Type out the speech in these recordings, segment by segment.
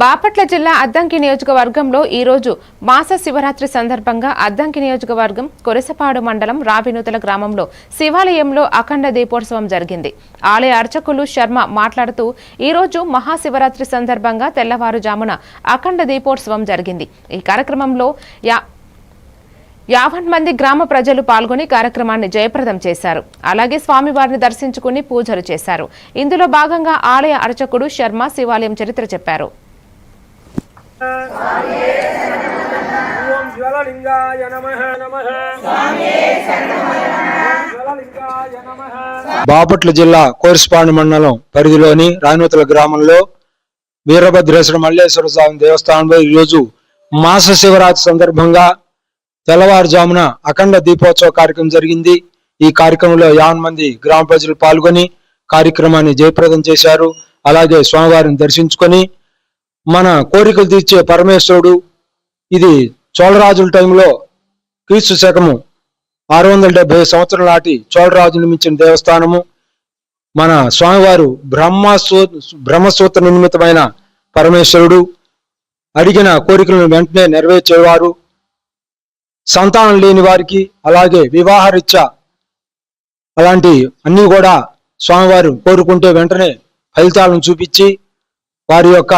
బాపట్ల జిల్లా అద్దంకి నియోజకవర్గంలో ఈరోజు మాస శివరాత్రి సందర్భంగా అద్దంకి నియోజకవర్గం కొరసపాడు మండలం రావినూతల గ్రామంలో శివాలయంలో అఖండ దీపోత్సవం జరిగింది. ఆలయ అర్చకులు శర్మ మాట్లాడుతూ ఈ రోజు మహాశివరాత్రి సందర్భంగా తెల్లవారుజామున అఖండ దీపోత్సవం జరిగింది. ఈ కార్యక్రమంలో యా యాభై మంది గ్రామ ప్రజలు పాల్గొని కార్యక్రమాన్ని జయప్రదం చేశారు. అలాగే స్వామివారిని దర్శించుకుని పూజలు చేశారు. ఇందులో భాగంగా ఆలయ అర్చకుడు శర్మ శివాలయం చరిత్ర చెప్పారు. ఓం జ్వలలింగాయ నమ బాపట్ల జిల్లా కోరిస్పాండ్ మండలం పరిధిలోని రాయనూతల గ్రామంలో వీరభద్రేశ్వర మల్లేశ్వర స్వామి దేవస్థానంలో ఈరోజు మాస శివరాత్రి సందర్భంగా తెల్లవారుజామున అఖండ దీపోత్సవ కార్యక్రమం జరిగింది. ఈ కార్యక్రమంలో యావన్ మంది గ్రామ ప్రజలు పాల్గొని కార్యక్రమాన్ని జయప్రదం చేశారు. అలాగే స్వామివారిని దర్శించుకొని మన కోరికలు తీర్చే పరమేశ్వరుడు ఇది చోళరాజుల టైంలో క్రీస్తు శకము ఆరు వందల డెబ్బై సంవత్సరం నాటి చోళరాజు నిర్మించిన దేవస్థానము. మన స్వామివారు బ్రహ్మసూ బ్రహ్మసూత్ర నిర్మితమైన పరమేశ్వరుడు. అడిగిన కోరికలను వెంటనే నెరవేర్చేవారు. సంతానం లేని వారికి అలాగే వివాహరీత్యా అలాంటి అన్నీ కూడా స్వామివారు కోరుకుంటే వెంటనే ఫలితాలను చూపించి వారి యొక్క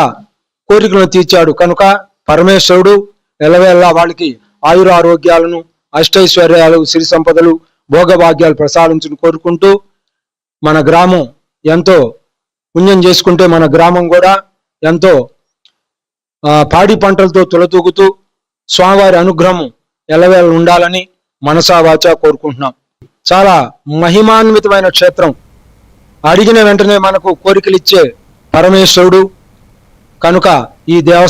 కోరికలను తీర్చాడు. కనుక పరమేశ్వరుడు నెలవేళ్ళ వాళ్ళకి ఆయుర ఆరోగ్యాలను అష్టైశ్వర్యాలు సిరి సంపదలు భోగభాగ్యాలు ప్రసాదించుని కోరుకుంటూ మన గ్రామం ఎంతో పుణ్యం చేసుకుంటే మన గ్రామం కూడా ఎంతో పాడి పంటలతో తులతూగుతూ స్వామివారి అనుగ్రహం ఎలవేళ ఉండాలని మనసావాచ కోరుకుంటున్నాం. చాలా మహిమాన్వితమైన క్షేత్రం. అడిగిన వెంటనే మనకు కోరికలు ఇచ్చే పరమేశ్వరుడు కనుక ఈ దేవస్థానం